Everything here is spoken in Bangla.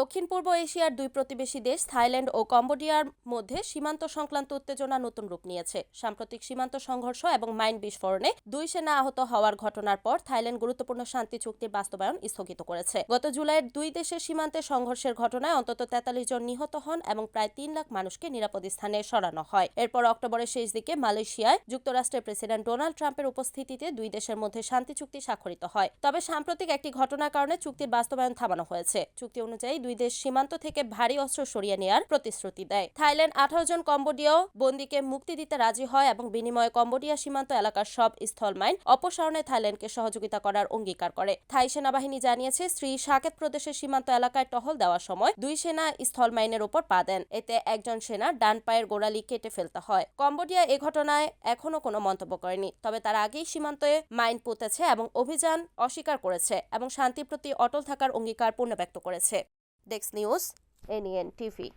দক্ষিণ পূর্ব এশিয়ার দুই প্রতিবেশী দেশ, থাইল্যান্ড ও কম্বোডিয়ার মধ্যে সীমান্ত সংক্রান্ত উত্তেজনা নতুন রূপ নিয়েছে। সাম্প্রতিক সীমান্ত সংঘর্ষ এবং মাইন বিস্ফোরণে দুই সেনা আহত হওয়ার ঘটনার পর থাইল্যান্ড গুরুত্বপূর্ণ শান্তি চুক্তির বাস্তবায়ন স্থগিত করেছে। গত জুলাইয়ের দুই দেশের সীমান্তে সংঘর্ষের ঘটনায় অন্তত তেতাল্লিশ জন নিহত হন এবং প্রায় তিন লাখ মানুষকে নিরাপদ স্থানে সরানো হয়। এরপর অক্টোবরের শেষ দিকে মালয়েশিয়ায় যুক্তরাষ্ট্রের প্রেসিডেন্ট ডোনাল্ড ট্রাম্পের উপস্থিতিতে দুই দেশের মধ্যে শান্তি চুক্তি স্বাক্ষরিত হয়। তবে সাম্প্রতিক একটি ঘটনার কারণে চুক্তির বাস্তবায়ন থামানো হয়েছে। চুক্তি অনুযায়ী দুই দেশ সীমান্ত থেকে ভারী অস্ত্র সরিয়ে নেয়ার প্রতিশ্রুতি দেয়। থাইল্যান্ড আঠারো জন কম্বোডিয়াও বন্দীকে মুক্তি দিতে রাজি হয় এবং বিনিময়ে কম্বোডিয়া সীমান্ত এলাকার সব স্থল মাইন অপসারণে থাইল্যান্ডকে সহযোগিতা করার অঙ্গীকার করে। থাই সেনাবাহিনী জানিয়েছে, শ্রী সাকেত প্রদেশের সীমান্ত এলাকায় টহল দেওয়ার সময় দুই সেনা স্থল মাইনের উপর পা দেন। এতে একজন সেনা ডান পায়ের গোড়ালি কেটে ফেলতে হয়। কম্বোডিয়া এ ঘটনায় এখনও কোনো মন্তব্য করেনি, তবে তার আগেই সীমান্তে মাইন পুঁতেছে এবং অভিযান অস্বীকার করেছে এবং শান্তির প্রতি অটল থাকার অঙ্গীকার পুনর্ব্যক্ত করেছে। Dex News, NNTV.